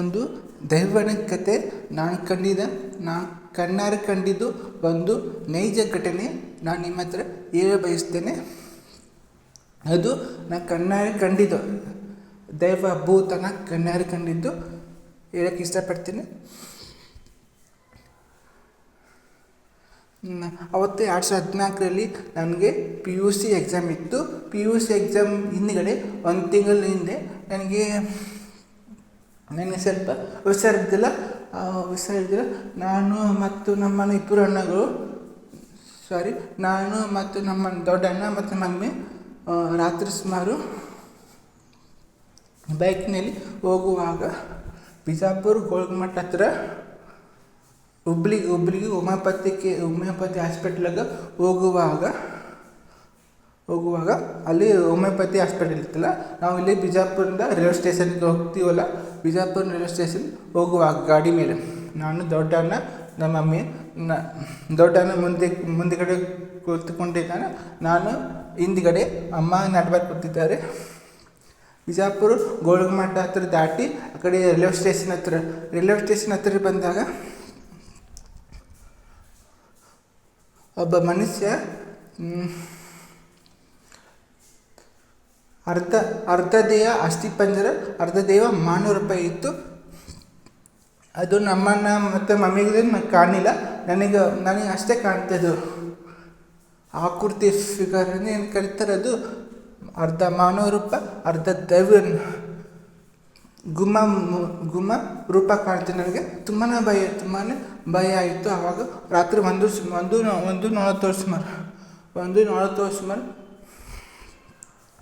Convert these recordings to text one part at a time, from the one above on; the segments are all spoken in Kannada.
ಒಂದು ದೈವನ ಕತೆ, ನಾನು ಕಂಡಿದ, ನಾನು ಕಣ್ಣಾರೆ ಕಂಡಿದ್ದು ಒಂದು ನೈಜ ಘಟನೆ ನಾನು ನಿಮ್ಮ ಹತ್ರ ಹೇಳ ಬಯಸ್ತೇನೆ. ಅದು ನಾನು ಕಣ್ಣಾರೆ ಕಂಡಿದ್ದು ದೈವ ಭೂತನ ಕಣ್ಣಾರೆ ಕಂಡಿದ್ದು ಹೇಳಕ್ಕೆ ಇಷ್ಟಪಡ್ತೀನಿ. ಅವತ್ತು ಎರಡು ಸಾವಿರದ ಹದಿನಾಲ್ಕರಲ್ಲಿ ನನಗೆ ಪಿ ಯು ಸಿ ಎಕ್ಸಾಮ್ ಇತ್ತು. ಪಿ ಯು ಸಿ ಎಕ್ಸಾಮ್ ಹಿಂದ್ಗಡೆ ಒಂದು ತಿಂಗಳ ಹಿಂದೆ ನನಗೆ ನನಗೆ ಸ್ವಲ್ಪ ಹುಷಾರಿದ್ದಿಲ್ಲ? ಹುಷಾರಿದ್ದಿಲ್ಲ. ನಾನು ಮತ್ತು ನಮ್ಮ ಇಬ್ಬರು ಅಣ್ಣಗಳು ಸಾರಿ ನಾನು ಮತ್ತು ನಮ್ಮ ದೊಡ್ಡಣ್ಣ ಮತ್ತು ಮಮ್ಮಿ ರಾತ್ರಿ ಸುಮಾರು ಬೈಕ್ನಲ್ಲಿ ಹೋಗುವಾಗ ಬಿಜಾಪುರ ಗೋಲ್ಗುಮಠ ಹತ್ರ ಹುಬ್ಳಿಗೆ ಹುಬ್ಳಿಗೆ ಹೋಮಿಯೋಪತಿಗೆ ಹೋಮಿಯೋಪತಿ ಹಾಸ್ಪಿಟ್ಲಾಗ ಹೋಗುವಾಗ ಹೋಗುವಾಗ ಅಲ್ಲಿ ಹೋಮಿಯೋಪತಿ ಹಾಸ್ಪಿಟಲ್ ಇತ್ತಲ್ಲ ನಾವು ಇಲ್ಲಿ ಬಿಜಾಪುರದಿಂದ ರೈಲ್ವೆ ಸ್ಟೇಷನ್ಗೆ ಹೋಗ್ತೀವಲ್ಲ, ಬಿಜಾಪುರ ರೈಲ್ವೆ ಸ್ಟೇಷನ್ ಹೋಗುವಾಗ ಗಾಡಿ ಮೇಲೆ. ನಾನು ದೊಡ್ಡಣ್ಣ ನಮ್ಮ ಮಮ್ಮಿ, ನ ದೊಡ್ಡ ಅಣ್ಣ ಮುಂದೆ, ಮುಂದುಗಡೆ ಕೂತ್ಕೊಂಡಿದ್ದಾನೆ. ನಾನು ಹಿಂದ್ಗಡೆ ಅಮ್ಮ ನಡ್ಬಾರ್ದು ಕೂತಿದ್ದಾರೆ. ಬಿಜಾಪುರ ಗೋಳಗುಮಠ ಹತ್ರ ದಾಟಿ ಆ ಕಡೆ ರೈಲ್ವೆ ಸ್ಟೇಷನ್ ಹತ್ರ ರೈಲ್ವೆ ಸ್ಟೇಷನ್ ಹತ್ರ ಬಂದಾಗ ಒಬ್ಬ ಮನುಷ್ಯ ಅರ್ಧ ಅರ್ಧ ದೇಹ ಅಸ್ಥಿಪಂಜರ ಅರ್ಧ ದೇಹ ಮಾನವ ರೂಪಾಯಿ ಇತ್ತು. ಅದು ನಮ್ಮನ್ನ ಮತ್ತು ಮಮ್ಮಿಗೆ ನನಗೆ ಕಾಣಲಿಲ್ಲ. ನನಗೆ ನನಗೆ ಅಷ್ಟೇ ಕಾಣ್ತದ್ದು ಕುರ್ತಿ ಫಿಗರ್ ಏನು ಕರೀತಾರೆ ಅದು? ಅರ್ಧ ಮಾನವ ರೂಪ, ಅರ್ಧ ದೈವ ಗುಮ ಗುಮ್ಮ ರೂಪ ಕಾಣ್ತು ನನಗೆ. ತುಂಬಾ ಭಯ ತುಂಬಾ ಭಯ ಆಯಿತು ಆವಾಗ. ರಾತ್ರಿ ಒಂದು ಒಂದು ಒಂದು ನಲವತ್ತೇಳು ಸುಮಾರು, ಒಂದು ನಲವತ್ತೇಳು ಸುಮಾರು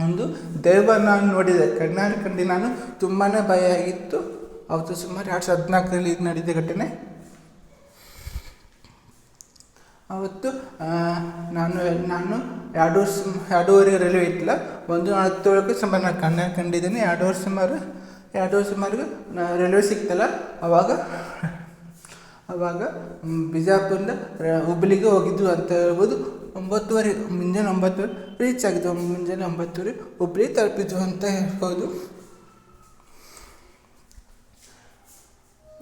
ಒಂದು ದೈವ ನಾನು ನೋಡಿದೆ. ಕರ್ನಾಟಕದಲ್ಲಿ ನಾನು ತುಂಬಾ ಭಯ ಆಗಿತ್ತು. ಅವತ್ತು ಸುಮಾರು ಎರಡು ಸಾವಿರದ ಹದಿನಾಲ್ಕರಲ್ಲಿ ಇದು ನಡೆದ ಘಟನೆ. ಅವತ್ತು ನಾನು ನಾನು ಎರಡು ವರ್ಷ ಎರಡೂವರೆ ರೈಲ್ವೆ ಇತ್ತಲ್ಲ, ಒಂದು ಹತ್ತೊಳಗೆ ಸುಮಾರು ನಾನು ಕಣ್ಣ ಕಂಡಿದ್ದೇನೆ. ಎರಡೂವರೆ ಸುಮಾರು ಎರಡೂವರೆ ಸುಮಾರಿಗೆ ನಾ ರೈಲ್ವೆ ಸಿಕ್ತಲ್ಲ, ಅವಾಗ ಅವಾಗ ಬಿಜಾಪುರದ ಹುಬ್ಬಳ್ಳಿಗೆ ಹೋಗಿದ್ದು ಅಂತ ಹೇಳ್ಬೋದು. ಒಂಬತ್ತುವರೆ, ಮುಂಜಾನೆ ಒಂಬತ್ತುವರೆ ರೀಚ್ ಆಗಿದ್ದು ಮುಂಜಾನೆ ಒಂಬತ್ತುವರೆ ಒಬ್ಬರಿ ತಲುಪಿದ್ವು ಅಂತ ಹೇಳ್ಬೋದು.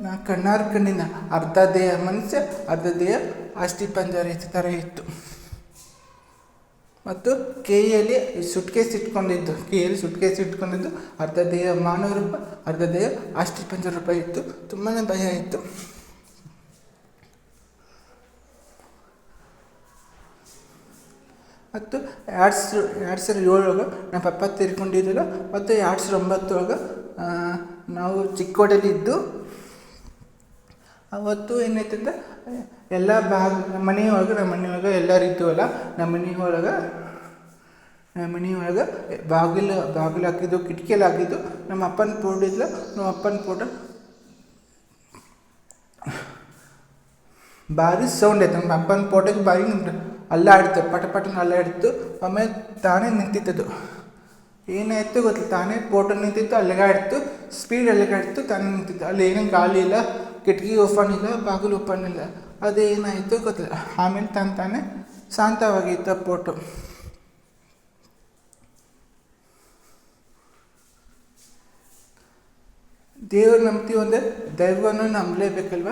ನಾ ಕಣ್ಣಾರ ಕಣ್ಣಿನ ಅರ್ಧ ದೇಹ, ಮನುಷ್ಯ ಅರ್ಧ ದೇಹ ಅಸ್ಥಿ ಪಂಜರ ಥರ ಇತ್ತು. ಮತ್ತು ಕೈಯಲ್ಲಿ ಸುಟ್ಕೇಸ್ ಇಟ್ಕೊಂಡಿದ್ದು ಕೈಯಲ್ಲಿ ಸುಟ್ಕೇಸ್ ಇಟ್ಕೊಂಡಿದ್ದು ಅರ್ಧ ದೇಹ ಮಾನವ ರೂಪ, ಅರ್ಧ ದೇಹ ಅಸ್ಥಿ ಪಂಜರ ರೂಪ ಇತ್ತು. ತುಂಬಾ ಭಯ ಇತ್ತು. ಮತ್ತು ಎರಡು ಸಾವಿರ ಎರಡು ಸಾವಿರ ಏಳೊಳಗೆ ನಮ್ಮ ಪಪ್ಪ ತೀರ್ಕೊಂಡಿದ್ದಿಲ್ಲ ಮತ್ತು ಎರಡು ಸಾವಿರ ಒಂಬತ್ತರೊಳಗೆ ಆ, ನಾವು ಚಿಕ್ಕೋಡಲ್ಲಿ ಇದ್ದು ಅವತ್ತು ಏನಾಯ್ತಂದ್ರೆ ಎಲ್ಲ ಭಾಗ ನಮ್ಮ ಮನೆಯೊಳಗೆ ನಮ್ಮ ಮನೆಯೊಳಗೆ ಎಲ್ಲರೂ ಇದ್ದವಲ್ಲ ನಮ್ಮ ಮನೆಯೊಳಗೆ ನಮ್ಮ ಮನೆಯೊಳಗೆ ಬಾಗಿಲು ಬಾಗಿಲು ಹಾಕಿದ್ದು ಕಿಟಕಿಯಲ್ಲಿ ಹಾಕಿದ್ದು ನಮ್ಮ ಅಪ್ಪನ ಫೋಟೋ ನಮ್ಮ ಅಪ್ಪನ ಫೋಟೋ ಭಾರಿ ಸೌಂಡ್ ಆಯ್ತು. ನಮ್ಮ ಅಪ್ಪನ ಫೋಟೋಗೆ ಭಾರಿ ಅಲ್ಲಾಡ್ತು, ಪಟ ಪಟನ ಅಲ್ಲಾಡ್ತು ಆಮೇಲೆ ತಾನೇ ನಿಂತಿತ್ತದು ಏನಾಯ್ತು ಗೊತ್ತಿಲ್ಲ ತಾನೇ ಫೋಟೋ ನಿಂತಿತ್ತು ಅಲ್ಲಿಗಾಡ್ತು ಸ್ಪೀಡ್ ಅಲ್ಲಿಗಾಡ್ತು ತಾನೇ ನಿಂತಿತ್ತು ಅಲ್ಲಿ ಏನೇನು ಗಾಳಿ ಇಲ್ಲ, ಕಿಟಕಿ ಓಪನ್ ಇಲ್ಲ, ಬಾಗಿಲು ಓಪನ್ ಇಲ್ಲ. ಅದೇನಾಯಿತು ಗೊತ್ತಿಲ್ಲ ಆಮೇಲೆ ತಾನು ತಾನೇ ಶಾಂತವಾಗಿತ್ತು ಫೋಟೋ ದೇವ್ರು ನಂಬ್ತೀವಿ ಅಂದರೆ ದೈವವನ್ನು ನಂಬಲೇಬೇಕಲ್ವ?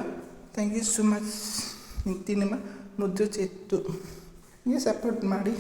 ಥ್ಯಾಂಕ್ ಯು ಸೋ ಮಚ್ ನಿಂತಿ ನಿಮ್ಮ ಮುದ್ದು ಚೆತ್ತು. ಹೀಗೆ ಸಪೋರ್ಟ್ ಮಾಡಿ